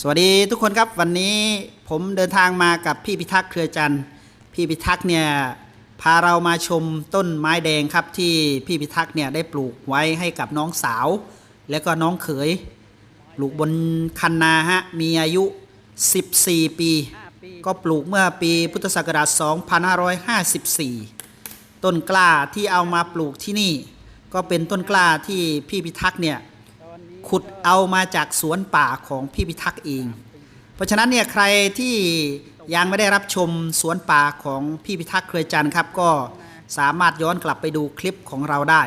สวัสดีทุกคนครับวันนี้ผมเดินทางมากับพี่พิทักษ์เครือจันทร์พี่พิทักษ์เนี่ยพาเรามาชมต้นไม้แดงครับที่พี่พิทักษ์เนี่ยได้ปลูกไว้ให้กับน้องสาว และก็น้องเขยปลูกบนคันนาฮะมีอายุ 14 ปี ก็ปลูกเมื่อปีพุทธศักราช 2554 ต้นกล้าที่เอามาปลูกที่นี่ ก็เป็นต้นกล้าที่พี่พิทักษ์เนี่ย ขุดเอามาจากสวนป่าของพี่พิทักษ์เอง เพราะฉะนั้นเนี่ยใครที่ยังไม่ได้รับชมสวนป่าของพี่พิทักษ์เครือจันทร์ครับ ก็สามารถย้อนกลับไปดูคลิปของเราได้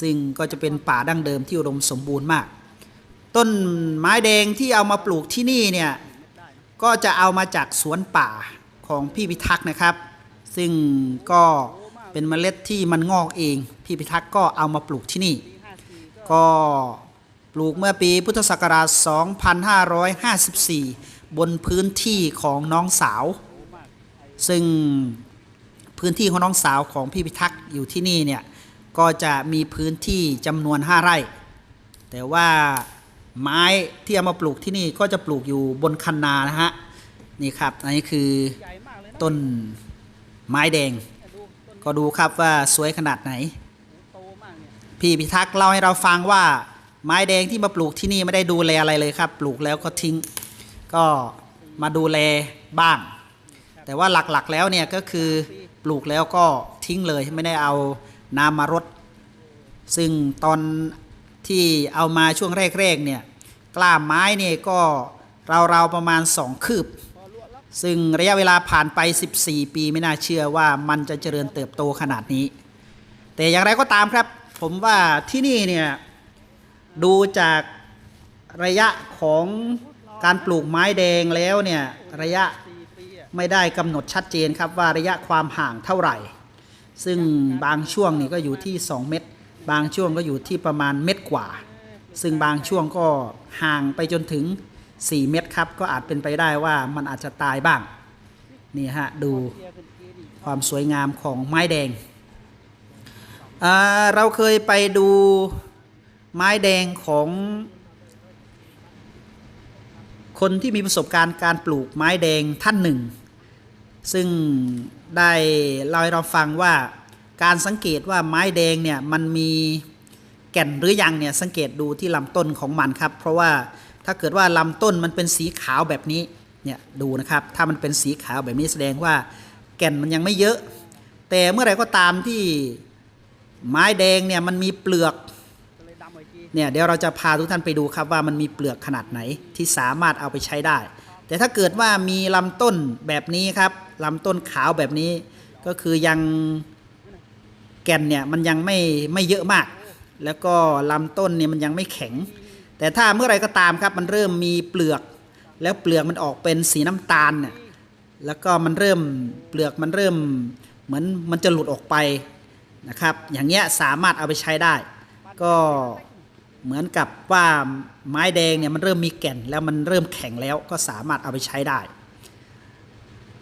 ซึ่งก็จะเป็นป่าดั้งเดิมที่อุดมสมบูรณ์มาก ต้นไม้แดงที่เอามาปลูกที่นี่เนี่ยก็จะเอามาจากสวนป่าของพี่พิทักษ์นะครับ ซึ่งก็เป็นเมล็ดที่มันงอกเอง พี่พิทักษ์ก็เอามาปลูกที่นี่ ก็ ปลูกเมื่อปีพุทธศักราช 2554 บนพื้นที่ของน้องสาว ซึ่งพื้นที่ของน้องสาวของพี่พิทักษ์อยู่ที่นี่เนี่ยก็จะมีพื้นที่จำนวน 5 ไร่ แต่ว่าไม้ที่เอามาปลูกที่นี่ก็จะปลูกอยู่บนคันนานะฮะนี่ครับอันนี้คือต้นไม้แดง ก็ดูครับว่าสวยขนาดไหน พี่พิทักษ์เล่าให้เราฟังว่า ไม้แดงที่มาปลูกที่นี่ไม่ได้ดูแลอะไรเลยครับ ปลูกแล้วก็ทิ้ง ก็มาดูแลบ้าง แต่ว่าหลักๆแล้วเนี่ยก็คือปลูกแล้วก็ทิ้งเลยไม่ได้เอาน้ำมารด ซึ่งตอนที่เอามาช่วงแรกๆเนี่ยกล้าไม้เนี่ยก็ราวๆประมาณ 2 คืบ ซึ่งระยะเวลาผ่านไป 14 ปีไม่น่าเชื่อว่ามันจะเจริญเติบโตขนาดนี้ แต่อย่างไรก็ตามครับ ผมว่าที่นี่เนี่ย ดูจากระยะของการปลูกไม้แดงแล้วเนี่ยระยะไม่ได้กำหนดชัดเจนครับว่าระยะความห่างเท่าไหร่ ซึ่งบางช่วงนี่ก็อยู่ที่ 2 เมตร บางช่วงก็อยู่ที่ประมาณเมตรกว่า ซึ่งบางช่วงก็ห่างไปจนถึง 4 เมตรครับ ก็อาจเป็นไปได้ว่ามันอาจจะตายบ้าง นี่ฮะ ดูความสวยงามของไม้แดง เราเคยไปดู ไม้แดงของ คนที่มีประสบการณ์การปลูกไม้แดงท่านหนึ่ง ซึ่งได้เล่าให้เราฟังว่าการสังเกตว่าไม้แดงเนี่ยมันมีแก่นหรือยังเนี่ยสังเกตดูที่ลำต้นของมันครับ เพราะว่าถ้าเกิดว่าลำต้นมันเป็นสีขาวแบบนี้เนี่ยดูนะครับถ้ามันเป็นสีขาวแบบนี้แสดงว่าแก่นมันยังไม่เยอะ แต่เมื่อไรก็ตามที่ไม้แดงเนี่ยมันมีเปลือก เนี่ยเดี๋ยวเราจะพาทุกท่านไปดูครับว่ามันมีเปลือกขนาดไหนที่สามารถเอาไปใช้ได้ แต่ถ้าเกิดว่ามีลำต้นแบบนี้ครับลำต้นขาวแบบนี้ก็คือยังแก่นเนี่ยมันยังไม่ไม่เยอะมาก แล้วก็ลำต้นเนี่ยมันยังไม่แข็ง แต่ถ้าเมื่อไหรก็ตามครับมันเริ่มมีเปลือก แล้วเปลือกมันออกเป็นสีน้ำตาลเนี่ยแล้วก็มันเริ่มเปลือกมันเริ่มเหมือนมันจะหลุดออกไปนะครับ อย่างเงี้ยสามารถเอาไปใช้ได้ ก็ เหมือนกับว่าไม้แดงเนี่ยมันเริ่มมีแก่นแล้วมันเริ่มแข็งแล้วก็สามารถเอาไปใช้ได้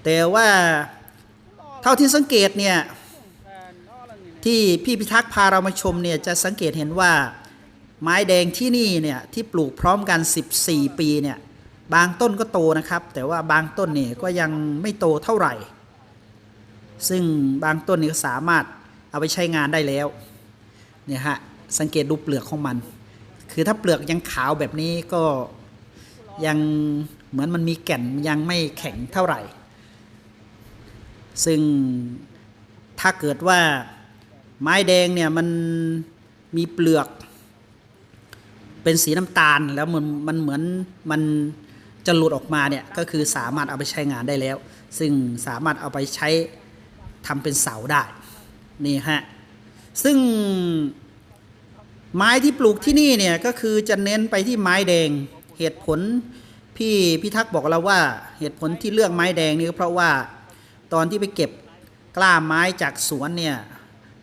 แต่ว่าเท่าที่สังเกตเนี่ยที่พี่พิทักษ์พาเรามาชมเนี่ยจะสังเกตเห็นว่าไม้แดงที่นี่เนี่ยที่ปลูกพร้อมกัน 14 ปีเนี่ยบางต้นก็โตนะครับ แต่ว่าบางต้นเนี่ยก็ยังไม่โตเท่าไหร่ ซึ่งบางต้นนี่ก็สามารถเอาไปใช้งานได้แล้วเนี่ยฮะสังเกตดูเปลือกของมัน คือถ้าเปลือกยังขาวแบบนี้ก็ยังเหมือนมันมีแก่นยังไม่แข็งเท่าไหร่ ซึ่งถ้าเกิดว่าไม้แดงเนี่ยมันมีเปลือกเป็นสีน้ำตาลแล้วมันมันเหมือนมันจะหลุดออกมาเนี่ยก็คือสามารถเอาไปใช้งานได้แล้ว ซึ่งสามารถเอาไปใช้ทำเป็นเสาได้นี่ฮะซึ่ง ไม้ที่ปลูกที่นี่เนี่ยก็คือจะเน้นไปที่ไม้แดงเหตุผลพี่พิทักษ์บอกเราว่าเหตุผลที่เลือกไม้แดงนี่ก็เพราะว่าตอนที่ไปเก็บกล้าไม้จากสวนเนี่ย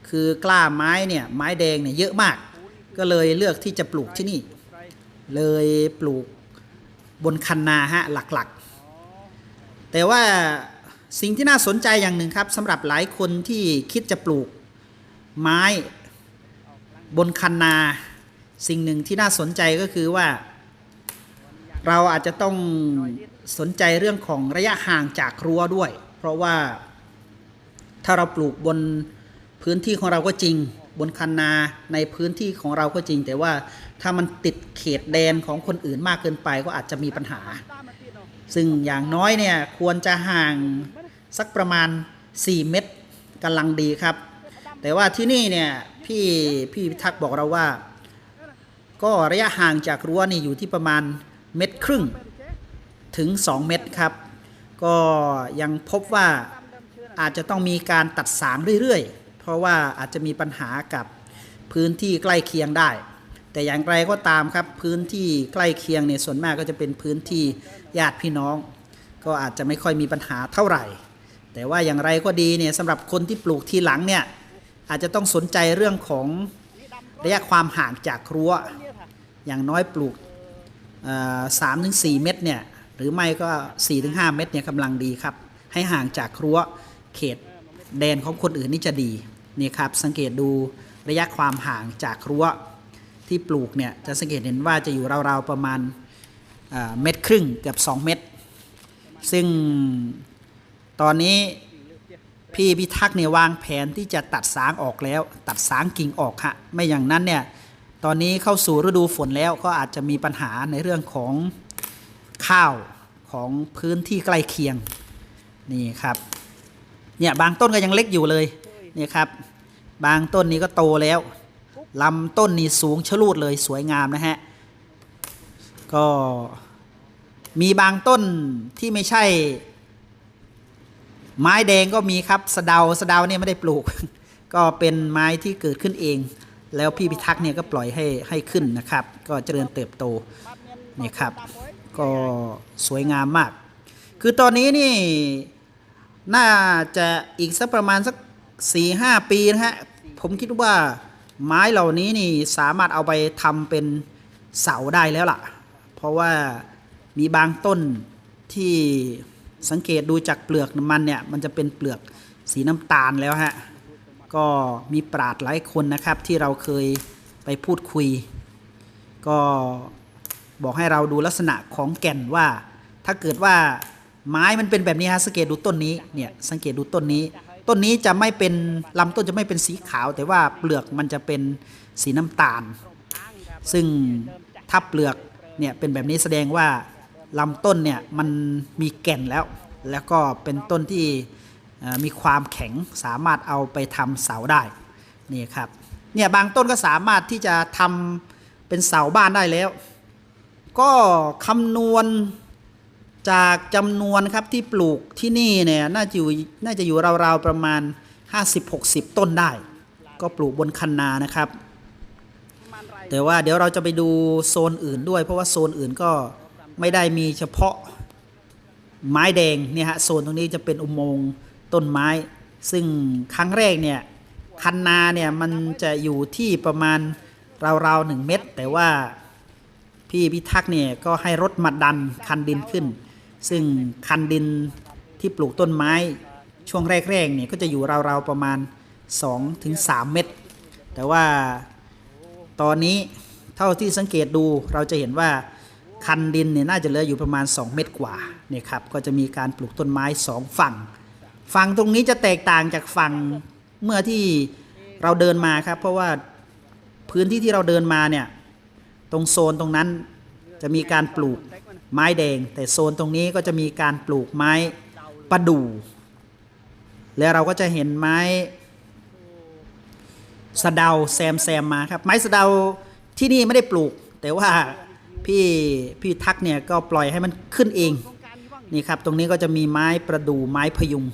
คือกล้าไม้เนี่ยไม้แดงเนี่ยเยอะมาก ก็เลยเลือกที่จะปลูกที่นี่ เลยปลูกบนคันนาฮะหลักๆ แต่ว่าสิ่งที่น่าสนใจอย่างหนึ่งครับสำหรับหลายคนที่คิดจะปลูกไม้ บนคันนา สิ่งหนึ่งที่น่าสนใจก็คือว่า เราอาจจะต้องสนใจเรื่องของระยะห่างจากรั้วด้วย เพราะว่าถ้าเราปลูกบนพื้นที่ของเราก็จริง บนคันนาในพื้นที่ของเราก็จริง แต่ว่าถ้ามันติดเขตแดนของคนอื่นมากเกินไปก็อาจจะมีปัญหา ซึ่งอย่างน้อยเนี่ยควรจะห่างสักประมาณ 4 เมตรกำลังดีครับ แต่ว่าที่นี่เนี่ยพี่พี่พิทักษ์บอกเราว่า ก็ระยะห่างจากรั้วนี่อยู่ที่ประมาณเมตรครึ่งถึง 2 เมตรครับ ก็ยังพบว่าอาจจะต้องมีการตัดสางเรื่อยๆ เพราะว่าอาจจะมีปัญหากับพื้นที่ใกล้เคียงได้ แต่อย่างไรก็ตามครับพื้นที่ใกล้เคียงเนี่ยส่วนมากก็จะเป็นพื้นที่ญาติพี่น้อง ก็อาจจะไม่ค่อยมีปัญหาเท่าไหร่ แต่ว่าอย่างไรก็ดีเนี่ยสำหรับคนที่ปลูกทีหลังเนี่ย อาจจะต้องสนใจเรื่องของระยะความห่างจากครัวอย่างน้อยปลูกสามถึงสเมตรเนี่ยหรือไม่ก็4ีถึงหเมตรเนี่ยกำลังดีครับ ให้ห่างจากครัวเขตแดนของคนอื่นนี่จะดีนี่ครับสังเกตดูระยะความห่างจากครัวที่ปลูกเนี่ยจะสังเกตเห็นว่าจะอยู่ราวๆประมาณเมตรครึ่งเกือบ 2 เมตรซึ่งตอนนี้ พี่พิทักษ์เนี่ยวางแผนที่จะตัดสางออกแล้ว ตัดสางกิ่งออกฮะไม่อย่างนั้นเนี่ยตอนนี้เข้าสู่ฤดูฝนแล้วก็อาจจะมีปัญหาในเรื่องของข้าวของพื้นที่ใกล้เคียงนี่ครับเนี่ยบางต้นก็ยังเล็กอยู่เลยนี่ครับบางต้นนี้ก็โตแล้วลำต้นนี่สูงชะลูดเลยสวยงามนะฮะก็มีบางต้นที่ไม่ใช่ ไม้แดงก็มีครับสะเดาสะเดาเนี่ยไม่ได้ปลูก ก็เป็นไม้ที่เกิดขึ้นเอง แล้วพี่พิทักษ์เนี่ยก็ปล่อยให้ให้ขึ้นนะครับ ก็เจริญเติบโตนี่ครับ ก็สวยงามมาก คือตอนนี้นี่น่าจะอีกสักประมาณสักสี่ห้าปีนะฮะผมคิดว่าไม้เหล่านี้นี่สามารถเอาไปทำเป็นเสาได้แล้วล่ะ เพราะว่ามีบางต้นที่ สังเกตดูจากเปลือกมันเนี่ยมันจะเป็นเปลือกสีน้ำตาลแล้วฮะก็มีปราดหลายคนนะครับที่เราเคยไปพูดคุย ก็บอกให้เราดูลักษณะของแก่นว่า ถ้าเกิดว่าไม้มันเป็นแบบนี้ฮะสังเกตดูต้นนี้เนี่ยสังเกตดูต้นนี้ ต้นนี้จะไม่เป็นลำต้นจะไม่เป็นสีขาว แต่ว่าเปลือกมันจะเป็นสีน้ำตาล ซึ่งถ้าเปลือกเนี่ยเป็นแบบนี้แสดงว่า ลำต้นเนี่ยมันมีแก่นแล้ว แล้วก็เป็นต้นที่มีความแข็งสามารถเอาไปทำเสาได้นี่ครับเนี่ยบางต้นก็สามารถที่จะทำเป็นเสาบ้านได้แล้ว ก็คำนวณจากจำนวนครับที่ปลูกที่นี่เนี่ยน่าจะอยู่น่าจะอยู่ราวๆประมาณ 50-60 ต้นได้ ก็ปลูกบนคันนานะครับ แต่ว่าเดี๋ยวเราจะไปดูโซนอื่นด้วย เพราะว่าโซนอื่นก็ ไม่ได้มีเฉพาะไม้แดงเนี่ยฮะโซนตรงนี้จะเป็นอุโมงค์ต้นไม้ ซึ่งครั้งแรกเนี่ยคันนาเนี่ยมันจะอยู่ที่ประมาณราวๆหนึ่งเมตร แต่ว่าพี่พิทักษ์เนี่ยก็ให้รถมาดันคันดินขึ้น ซึ่งคันดินที่ปลูกต้นไม้ช่วงแรกๆเนี่ยก็จะอยู่ราวๆประมาณ 2-3 เมตร แต่ว่าตอนนี้เท่าที่สังเกตดูเราจะเห็นว่า คันดินเนี่ยน่าจะเหลืออยู่ประมาณ 2 เมตรกว่าเนี่ยครับก็จะมีการปลูกต้นไม้ 2 ฝั่ง ฝั่งตรงนี้จะแตกต่างจากฝั่งเมื่อที่เราเดินมาครับ เพราะว่าพื้นที่ที่เราเดินมาเนี่ยตรงโซนตรงนั้นจะมีการปลูกไม้แดง แต่โซนตรงนี้ก็จะมีการปลูกไม้ประดู่ แล้วเราก็จะเห็นไม้สะเดาแซมแซมมาครับไม้สะเดาที่นี่ไม่ได้ปลูก แต่ว่า พี่พี่ทักเนี่ยก็ปล่อยให้มันขึ้นเองนี่ครับตรงนี้ก็จะมีไม้ประดู่ไม้พยุง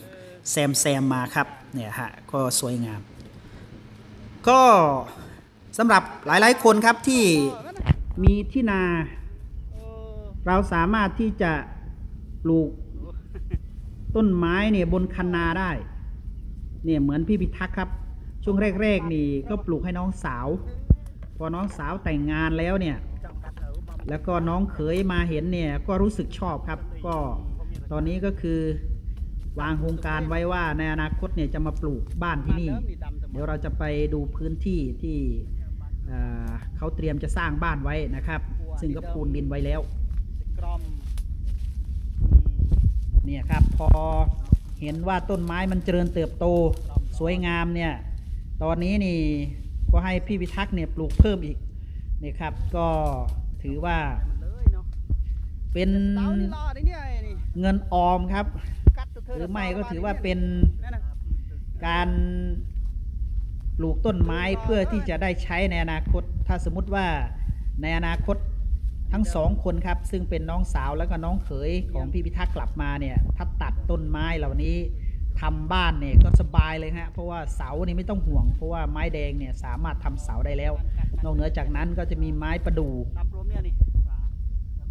แซมแซมมาครับเนี่ยฮะก็สวยงาม ก็สำหรับหลายๆคนครับที่มีที่นา เราสามารถที่จะปลูกต้นไม้เนี่ยบนคันนาได้ เนี่ยเหมือนพี่พิทักษ์ครับ ช่วงแรก ๆ นี่ก็ปลูกให้น้องสาว พอน้องสาวแต่งงานแล้วเนี่ย แล้วก็น้องเขยมาเห็นเนี่ยก็รู้สึกชอบครับ ก็ตอนนี้ก็คือวางโครงการไว้ว่าในอนาคตเนี่ยจะมาปลูกบ้านที่นี่ เดี๋ยวเราจะไปดูพื้นที่ที่เเขาเตรียมจะสร้างบ้านไว้นะครับ ซึ่งก็ปูนดินไว้แล้วเนี่ยครับพอเห็นว่าต้นไม้มันเจริญเติบโตสวยงามเนี่ยตอนนี้นี่ก็ให้พี่พิทักษ์เนี่ยปลูกเพิ่มอีกนี่ครับก็ ถือว่ามันเลยเนาะเป็นเสานี่รอได้เนี่ยไอ้นี่เงินออมครับกัดตัวเธหรือไม่ก็ถือว่าเป็นนั่นน่ะการปลูกต้นไม้เพื่อที่จะได้ใช้ในอนาคต ถ้าสมมุติว่าในอนาคตทั้งสองคนครับ ซึ่งเป็นน้องสาวแล้วก็น้องเขยของพี่พิทักษ์กลับมาเนี่ย ถ้าตัดต้นไม้เหล่านี้ ทำบ้านเนี่ยก็สบายเลยฮะเพราะว่าเสานี่ไม่ต้องห่วง เพราะว่าไม้แดงเนี่ยสามารถทำเสาได้แล้ว นอกเหนือจากนั้นก็จะมีไม้ประดู่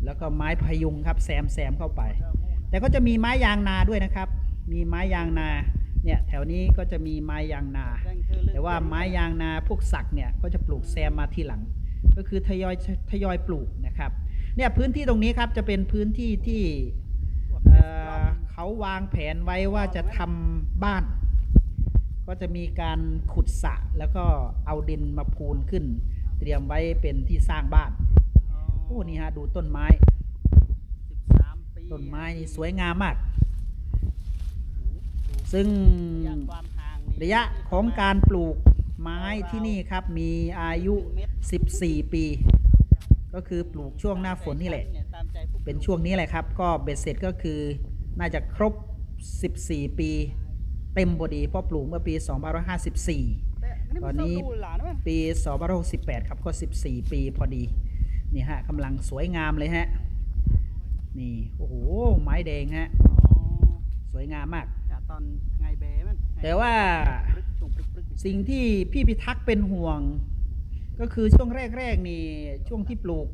แล้วก็ไม้พยุงครับแซมแซมเข้าไป แต่ก็จะมีไม้ยางนาด้วยนะครับ มีไม้ยางนาเนี่ยแถวนี้ก็จะมีไม้ยางนาแจ้งเธอเลยแต่ว่าไม้ยางนาพวกสักเนี่ยก็จะปลูกแซมมาทีหลัง ก็คือทยอยทยอยปลูกนะครับเนี่ยพื้นที่ตรงนี้ครับจะเป็นพื้นที่ที่ เอ่อเขาวางแผนไว้ว่าจะทำบ้าน ก็จะมีการขุดสระแล้วก็เอาดินมาพูนขึ้น เตรียมไว้เป็นที่สร้างบ้านโอ้นี่ฮะดูต้นไม้สิบสามปีต้นไม้นี่สวยงามมาก ซึ่งระยะความห่างนี่ระยะของการปลูกไม้ที่นี่ครับมีอายุ 14 ปี ก็คือปลูกช่วงหน้าฝนนี่แหละตามใจผู้เป็นช่วงนี้แหละครับ ก็เบ็ดเสร็จก็คือ น่าจะครบ 14 ปี เต็มพอดีเพราะปลูกเมื่อปี 2554แต่ตอนนี้มัดูหลานมั้ยปี2568 ครับ ก็ 14 ปีพอดี นี่ฮะกำลังสวยงามเลยฮะ นี่ โอ้โห ไม้แดงฮะอ๋อสวยงามมากจากตอนไงเบมัน แต่ว่าปรึกช่วงปรึกปรึกสิ่งที่พี่พิทักษ์เป็นห่วง ก็คือช่วงแรก ๆ นี่ ช่วงที่ปลูก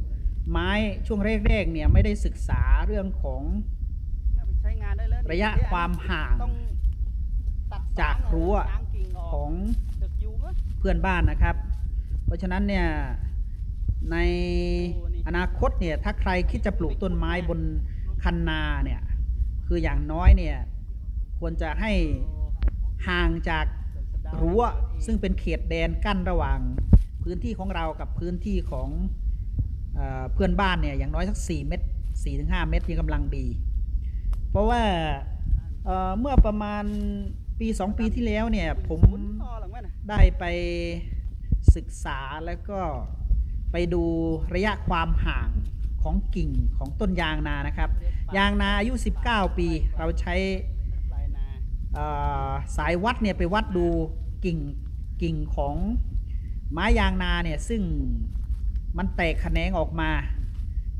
ไม้ช่วงแรก ๆ เนี่ย ไม่ได้ศึกษาเรื่องของเอาไปใช้ งานได้เลยระยะความห่างต้องตัดจากรั้วล้างกิ่งอขอกองตึกยูมั้ยเพื่อนบ้านนะครับ เพราะฉะนั้นเนี่ยในอนาคตเนี่ยถ้าใครคิดจะปลูกต้นไม้บนคันนาเนี่ยคืออย่างน้อยเนี่ยควรจะให้ห่างจากรั้วซึ่งเป็นเขตแดนกั้นระหว่างพื้นที่ของเรากับพื้นที่ของเออเพื่อนบ้านเนี่ยอย่างน้อยสัก 4 เมตร 4-5 เมตรนี่กำลังดีเพ ราะว่าเอ่อเมื่อประมาณปี2ปีที่แล้วเนี่ย ผมได้ไปศึกษาแล้วก็ไปดูระยะความห่างของกิ่งของต้นยางนานะครับ ยางนาอายุ 19 ปี เราใช้าสายวัดเนี่ยไปวัดดูกิ่งกิ่งของไม้ยางนาเนี่ยซึ่งมันแตกแขนงออกมา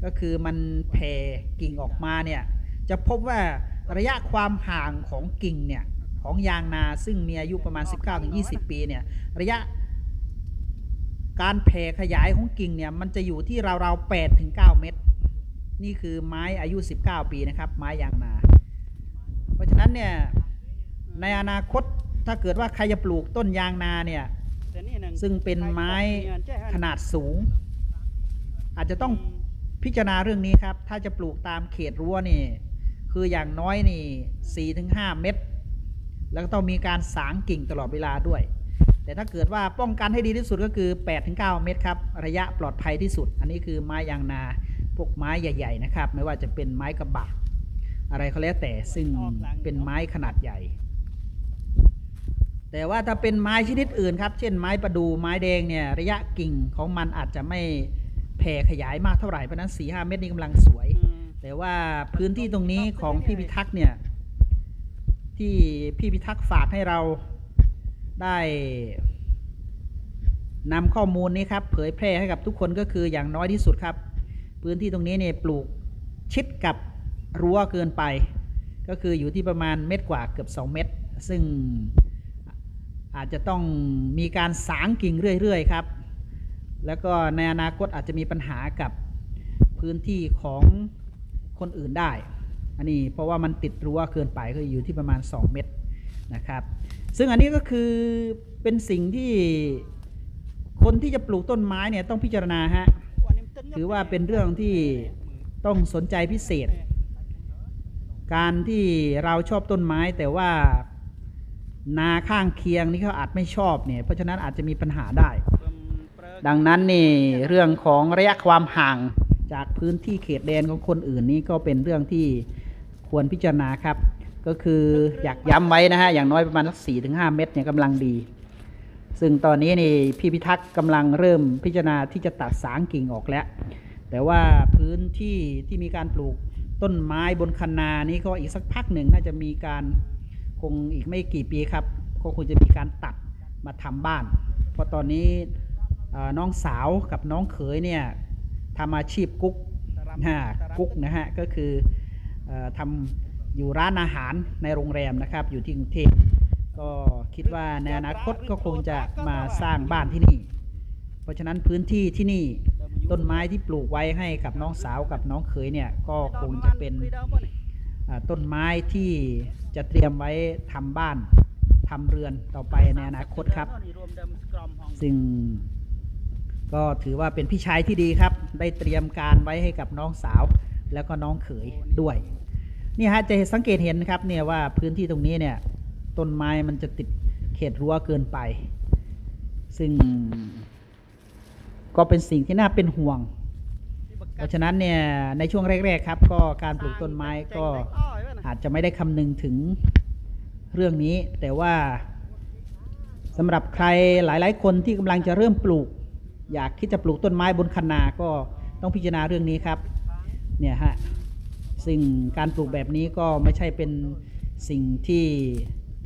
ก็คือมันแผ่กิ่งออกมาเนี่ย จะพบว่าระยะความห่างของกิ่งเนี่ยของยางนาซึ่งมีอายุประมาณ 19-20 ปีเนี่ยระยะการแผ่ขยายของกิ่งเนี่ยมันจะอยู่ที่ราวๆ8ถึง9เมตร นี่คือไม้อายุ 19 ปีนะครับ ไม้ยางนา เพราะฉะนั้นเนี่ยในอนาคตถ้าเกิดว่าใครจะปลูกต้นยางนาเนี่ยซึ่งเป็นไม้ขนาดสูง อาจจะต้องพิจารณาเรื่องนี้ครับ ถ้าจะปลูกตามเขตรั้วนี่ คืออย่างน้อยนี่4ถึง5เมตรแล้วก็ต้องมีการสางกิ่งตลอดเวลาด้วย แต่ถ้าเกิดว่าป้องกันให้ดีที่สุดก็คือ8ถึง9เมตรครับ ระยะปลอดภัยที่สุด อันนี้คือไม้ยางนาพวกไม้ใหญ่ ๆ นะครับ ไม่ว่าจะเป็นไม้กระบะอะไรก็แล้วแต่ซึ่งเป็นไม้ขนาดใหญ่ แต่ว่าถ้าเป็นไม้ชนิดอื่นครับ เช่นไม้ประดูไม้แดงเนี่ยระยะกิ่งของมันอาจจะไม่แผ่ขยายมากเท่าไหร่เพราะนั้น4 5 เมตรนี่กำลังสวย แต่ว่าพื้นที่ตรงนี้ของพี่พิทักษ์เนี่ย ที่พี่พิทักษ์ฝากให้เราได้นำข้อมูลนี้ครับ เผยแพร่ให้กับทุกคนก็คืออย่างน้อยที่สุดครับ พื้นที่ตรงนี้เนี่ยปลูกชิดกับรั้วเกินไป ก็คืออยู่ที่ประมาณเม็ดกว่าเกือบ 2 เม็ดซึ่งอาจจะต้องมีการสางกิ่งเรื่อยๆครับ แล้วก็ในอนาคตอาจจะมีปัญหากับพื้นที่ของ คนอื่นได้ อันนี้เพราะว่ามันติดรั้วเกินไปก็อยู่ที่ประมาณ 2 เมตรนะครับ ซึ่งอันนี้ก็คือเป็นสิ่งที่คนที่จะปลูกต้นไม้เนี่ยต้องพิจารณาฮะถือว่าเป็นเรื่องที่ต้องสนใจพิเศษ การที่เราชอบต้นไม้แต่ว่านาข้างเคียงนี่เขาอาจไม่ชอบเนี่ยเพราะฉะนั้นอาจจะมีปัญหาได้ ดังนั้นนี่เรื่องของระยะความห่าง จากพื้นที่เขตแดนของคนอื่นนี่ก็เป็นเรื่องที่ควรพิจารณาครับ ก็คืออยากย้ำไว้นะฮะอย่างน้อยประมาณสักสี่ถึงห้าเมตรเนี่ยกำลังดี ซึ่งตอนนี้นี่พี่พิทักษ์กำลังเริ่มพิจารณาที่จะตัดสางกิ่งออกแล้ว แต่ว่าพื้นที่ที่มีการปลูกต้นไม้บนคันนานี่ก็อีกสักพักหนึ่งน่าจะมีการคงอีกไม่กี่ปีครับก็คงจะมีการตัดมาทำบ้าน เพราะตอนนี้น้องสาวกับน้องเขยเนี่ย ทำอาชีพกุ๊กฮะกุ๊กนะฮะก็คือออทำอยู่ร้านอาหารในโรงแรมนะครับ อยู่ที่กรุงเทพก็คิดว่าในอนาคตก็คงจะมาสร้างบ้านที่นี่ เพราะฉะนั้นพื้นที่ที่นี่ต้นไม้ที่ปลูกไว้ให้กับน้องสาวกับน้องเขยเนี่ยก็คงจะเป็นต้นไม้ที่จะเตรียมไว้ทำบ้านทำเรือนต่อไปในอนาคตครับ ซึ่ง ก็ถือว่าเป็นพี่ชายที่ดีครับ ได้เตรียมการไว้ให้กับน้องสาว แล้วก็น้องเขยด้วยนี่ฮะจะสังเกตเห็นครับเนี่ยว่าพื้นที่ตรงนี้เนี่ยต้นไม้มันจะติดเขตรั้วเกินไป ซึ่ง ก็เป็นสิ่งที่น่าเป็นห่วง เพราะฉะนั้นเนี่ยในช่วงแรก ๆ ครับ ก็การปลูกต้นไม้ก็อาจจะไม่ได้คำนึงถึงเรื่องนี้ แต่ว่าสำหรับใครหลาย ๆ คนที่กำลังจะเริ่มปลูก อยากที่จะปลูกต้นไม้บนคันนาก็ต้องพิจารณาเรื่องนี้ครับเนี่ยฮะซึ่งการปลูกแบบนี้ก็ไม่ใช่เป็นสิ่งที่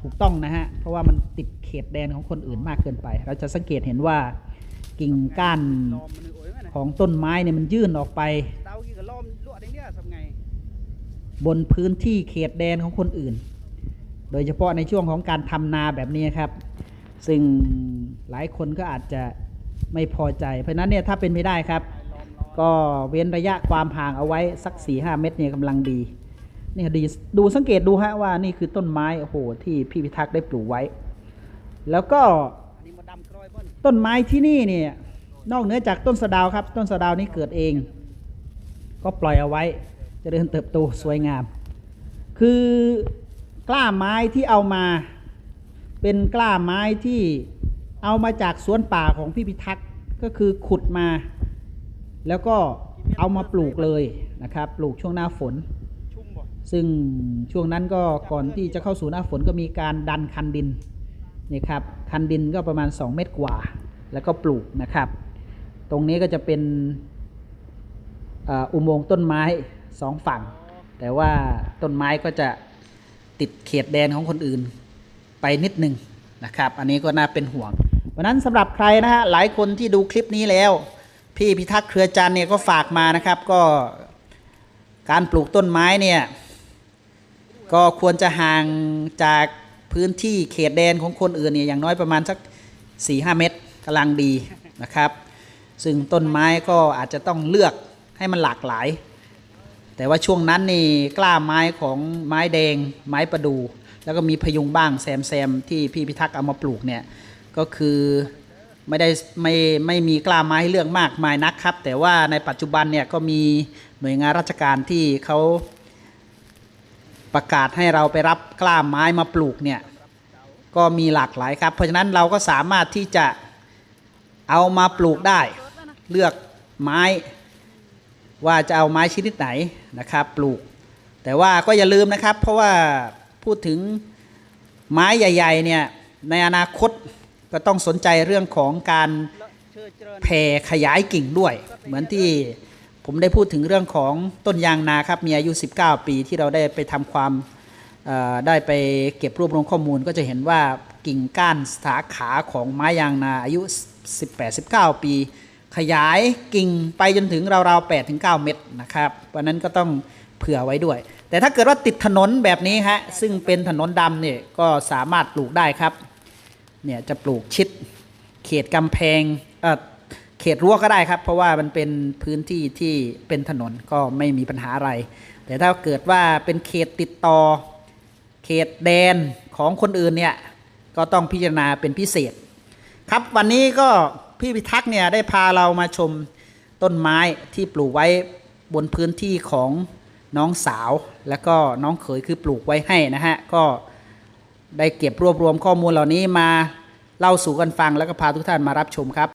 ถูกต้องนะฮะเพราะว่ามันติดเขตแดนของคนอื่นมากเกินไป เราจะสังเกตเห็นว่ากิ่งก้านของต้นไม้เนี่ยมันยื่นออกไป บนพื้นที่เขตแดนของคนอื่น โดยเฉพาะในช่วงของการทำนาแบบนี้ครับ ซึ่งหลายคนก็อาจจะ ไม่พอใจ เพราะนั้นเนี่ยถ้าเป็นไม่ได้ครับ ก็เว้นระยะความห่างเอาไว้สัก4ี่ห้าเมตรเนี่ยกำลังดีนี่ดีดูสังเกตดูฮะว่านี่คือต้นไม้โอ้โหที่พี่พิทักษ์ได้ปลูกไว้ แล้วก็ต้นไม้ที่นี่เนี่ยนอกเหนือจากต้นสะดาวครับ ต้นสะดาวนี้เกิดเอง ก็ปล่อยเอาไว้จะเริญเติบโตสวยงาม คือกล้าไม้ที่เอามา เป็นกล้าไม้ที่ เอามาจากสวนป่าของพี่พิทักษ์ก็คือขุดมา แล้วก็เอามาปลูกเลยนะครับ ปลูกช่วงหน้าฝน ซึ่งช่วงนั้นก็ก่อนที่จะเข้าสู่หน้าฝนก็มีการดันคันดินนี่ครับคันดินก็ประมาณ 2 เมตรกว่า แล้วก็ปลูกนะครับ ตรงนี้ก็จะเป็นอุโมงค์ต้นไม้สองฝั่ง แต่ว่าต้นไม้ก็จะติดเขตแดนของคนอื่นไปนิดหนึ่งนะครับ อันนี้ก็น่าเป็นห่วง เพราะนั้นสำหรับใครนะฮะหลายคนที่ดูคลิปนี้แล้ว พี่พิทักษ์เครือจันเนี่ยก็ฝากมานะครับก็การปลูกต้นไม้เนี่ยก็ควรจะห่างจากพื้นที่เขตแดนของคนอื่นเนี่ยอย่างน้อยประมาณสัก 4-5 เมตรกำลังดีนะครับ ซึ่งต้นไม้ก็อาจจะต้องเลือกให้มันหลากหลาย แต่ว่าช่วงนั้นนี่กล้าไม้ของไม้แดง ไม้ประดู แล้วก็มีพยุงบ้างแซมแซมที่พี่พิทักษ์เอามาปลูกเนี่ย ก็คือไม่ได้ไม่ไม่มีกล้าไม้ให้เลือกมากมายนักครับ แต่ว่าในปัจจุบันเนี่ยก็มีหน่วยงานราชการที่เขาประกาศให้เราไปรับกล้าไม้มาปลูกเนี่ยก็มีหลากหลายครับ เพราะฉะนั้นเราก็สามารถที่จะเอามาปลูกได้ เลือกไม้ว่าจะเอาไม้ชนิดไหนนะครับ ปลูก แต่ว่าก็อย่าลืมนะครับ เพราะว่าพูดถึงไม้ใหญ่ ๆ เนี่ยในอนาคต ก็ต้องสนใจเรื่องของการแผ่ขยายกิ่งด้วย เหมือนที่ผมได้พูดถึงเรื่องของต้นยางนาครับมีอายุ 19 ปีที่เราได้ไปทำความได้ไปเก็บรวบรวมข้อมูลก็จะเห็นว่ากิ่งก้านสาขาของไม้ยางนาอายุ 18-19 ปี ขยายกิ่งไปจนถึงราวๆ8ถึง9เมตรนะครับวันนั้นก็ต้องเผื่อไว้ด้วย แต่ถ้าเกิดว่าติดถนนแบบนี้ฮะซึ่งเป็นถนนดำเนี่ยก็สามารถปลูกได้ครับ เนี่ยจะปลูกชิดเขตกำแพงเอ่อเขตรั้วก็ได้ครับ เพราะว่ามันเป็นพื้นที่ที่เป็นถนนก็ไม่มีปัญหาอะไร แต่ถ้าเกิดว่าเป็นเขตติดต่อ เขตแดนของคนอื่นเนี่ยก็ต้องพิจารณาเป็นพิเศษ ครับวันนี้ก็พี่พิทักษ์เนี่ยได้พาเรามาชมต้นไม้ที่ปลูกไว้บนพื้นที่ของน้องสาว แล้วก็น้องเขยคือปลูกไว้ให้นะฮะก็ ได้เก็บรวบรวมข้อมูลเหล่านี้มาเล่าสู่กันฟังแล้วก็พาทุกท่านมารับชมครับ